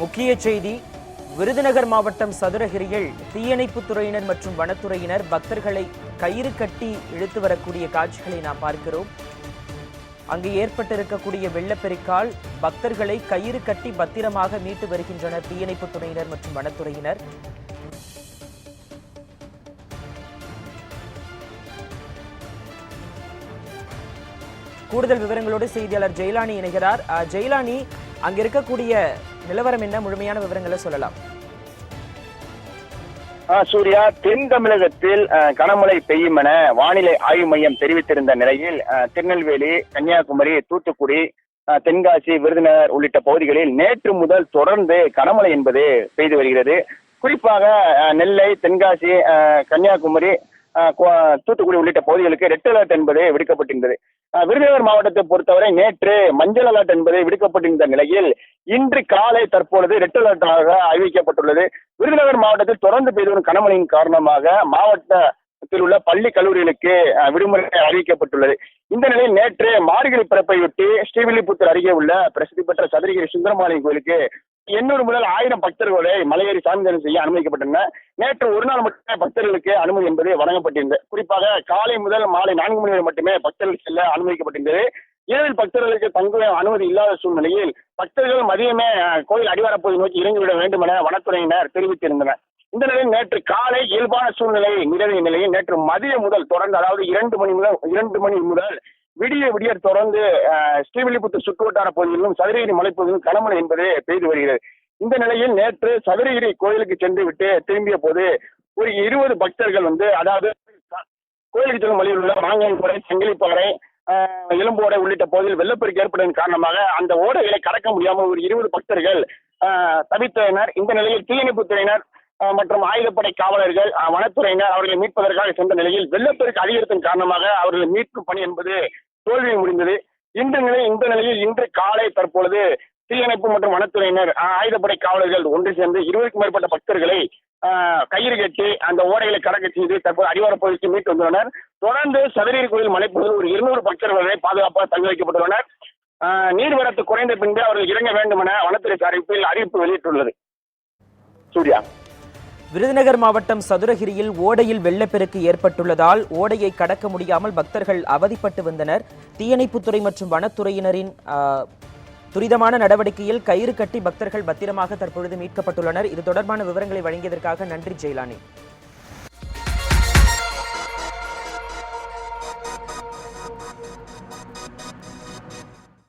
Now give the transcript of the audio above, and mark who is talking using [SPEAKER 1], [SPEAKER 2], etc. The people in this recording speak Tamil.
[SPEAKER 1] முக்கிய செய்தி விருதுநகர் மாவட்டம் சதுரகிரியில் தீயணைப்புத் துறையினர் மற்றும் வனத்துறையினர் பக்தர்களை கயிறு கட்டி இழுத்து வரக்கூடிய காட்சிகளை நாம் பார்க்கிறோம். அங்கு ஏற்பட்டிருக்கக்கூடிய வெள்ளப்பெருக்கால் பக்தர்களை கயிறு கட்டி பத்திரமாக மீட்டு வருகின்றனர் தீயணைப்புத் துறையினர் மற்றும் வனத்துறையினர். கூடுதல் விவரங்களோடு செய்தியாளர் ஜெயலானி இணைகிறார். ஜெயலானி அங்க இருக்கக்கூடிய நிலவரம் என்ன? முழுமையான விவரங்களை சொல்லலாம்.
[SPEAKER 2] சூர்யா தென் தமிழகத்தில் கனமழை பெய்யும் என வானிலை ஆய்வு மையம் தெரிவித்திருந்த நிலையில் திருநெல்வேலி கன்னியாகுமரி தூத்துக்குடி தென்காசி விருதுநகர் உள்ளிட்ட பகுதிகளில் நேற்று முதல் தொடர்ந்து கனமழை என்பது பெய்து வருகிறது. குறிப்பாக நெல்லை தென்காசி கன்னியாகுமரி தூத்துக்குடி உள்ளிட்ட பகுதிகளுக்கு ரெட் அலர்ட் என்பது விடுக்கப்பட்டிருந்தது. விருதுநகர் மாவட்டத்தை பொறுத்தவரை நேற்று மஞ்சள் அலர்ட் என்பது விடுக்கப்பட்டிருந்த நிலையில் இன்று காலை தற்பொழுது ரெட் அலர்ட்டாக அறிவிக்கப்பட்டுள்ளது. விருதுநகர் மாவட்டத்தில் தொடர்ந்து பெய்து வரும் கனமழையின் காரணமாக மாவட்டத்தில் உள்ள பள்ளி கல்லூரிகளுக்கு விடுமுறை அறிவிக்கப்பட்டுள்ளது. இந்த நிலையில் நேற்று மார்கழி பிறப்பையொட்டி ஸ்ரீவில்லிபுத்தூர் அருகே உள்ள பிரசித்தி பெற்ற சதுரகிரி சுந்தரமாலை கோயிலுக்கு எண்ணூறு முதல் ஆயிரம் பக்தர்களை மலையேறி சாமி தரிசனம் செய்ய அனுமதிக்கப்பட்டன. நேற்று ஒரு நாள் மட்டுமே பக்தர்களுக்கு அனுமதி என்பது வழங்கப்பட்டிருந்தது. குறிப்பாக காலை முதல் மாலை நான்கு மணி வரை மட்டுமே பக்தர்கள் செல்ல அனுமதிக்கப்பட்டிருந்தது. இரவில் பக்தர்களுக்கு தங்க அனுமதி இல்லாத சூழ்நிலையில் பக்தர்கள் மதியமே கோயில் அடிவாரப்பகுதி நோக்கி இறங்கிவிட வேண்டும் என வனத்துறையினர் தெரிவித்திருந்தனர். இந்த நிலையில் நேற்று காலை இயல்பான சூழ்நிலை நிலவிய நிலையில் நேற்று மதியம் முதல் தொடர்ந்து அதாவது இரண்டு மணி முதல் இரண்டு மணி முதல் விடிய விடிய தொடர்ந்து ஸ்ரீவில்லிபுத்தூர் சுற்றுவட்டார பகுதிகளிலும் சதுரகிரி மலைப்பகுதியிலும் கனமழை என்பது பெய்து வருகிறது. இந்த நிலையில் நேற்று சதுரகிரி கோயிலுக்கு சென்று விட்டு திரும்பிய போது ஒரு இருபது பக்தர்கள் வந்து அதாவது கோயிலுக்கு செல்லும் வழியில் உள்ள மாங்காய்பாறை செங்கிலிப்பாறை எலும்பு ஓடை உள்ளிட்ட பகுதியில் வெள்ளப்பெருக்கு ஏற்பட்டதன் காரணமாக அந்த ஓடைகளை கடக்க முடியாமல் ஒரு இருபது பக்தர்கள் தவித்தனர். இந்த நிலையில் தீயணைப்புத் துறையினர் மற்றும் ஆயுதப்படை காவலர்கள் வனத்துறையினர் அவர்களை மீட்பதற்காக சென்ற நிலையில் வெள்ளப்பெருக்கு அதிகரித்ததன் காரணமாக அவர்களை மீட்பு பணி என்பது தோல்வி முடிந்தது. இந்த நிலை இந்த நிலையில் இன்று காலை தற்பொழுது தீயணைப்பு மற்றும் வனத்துறையினர் ஆயுதப்படை காவலர்கள் ஒன்று சேர்ந்து இருபதுக்கும் மேற்பட்ட பக்தர்களை கயிறு கட்டி அந்த ஓடைகளை கடக்க செய்து தற்போது அடிவார பகுதிக்கு மீட்டு வந்துள்ளனர். தொடர்ந்து சதுரீர் கோயில் மலைப்பகுதியில் ஒரு இருநூறு பக்தர்களை பாதுகாப்பாக தங்க வைக்கப்பட்டுள்ளனர். ஆஹ், நீர்வரத்து குறைந்த பின்பு அவர்கள் இறங்க வேண்டும் என வனத்துறை அறிவிப்பில் அறிவிப்பு வெளியிட்டுள்ளது. சூர்யா.
[SPEAKER 1] விருதுநகர் மாவட்டம் சதுரகிரியில் ஓடையில் வெள்ளப்பெருக்கு ஏற்பட்டுள்ளதால் ஓடையை கடக்க முடியாமல் பக்தர்கள் அவதிப்பட்டு வந்தனர். தீயணைப்புத்துறை மற்றும் வனத்துறையினரின் துரிதமான நடவடிக்கையில் கயிறு கட்டி பக்தர்கள் பத்திரமாக தற்பொழுது மீட்கப்பட்டுள்ளனர். இது தொடர்பான விவரங்களை வழங்கியதற்காக நன்றி ஜெயலானி.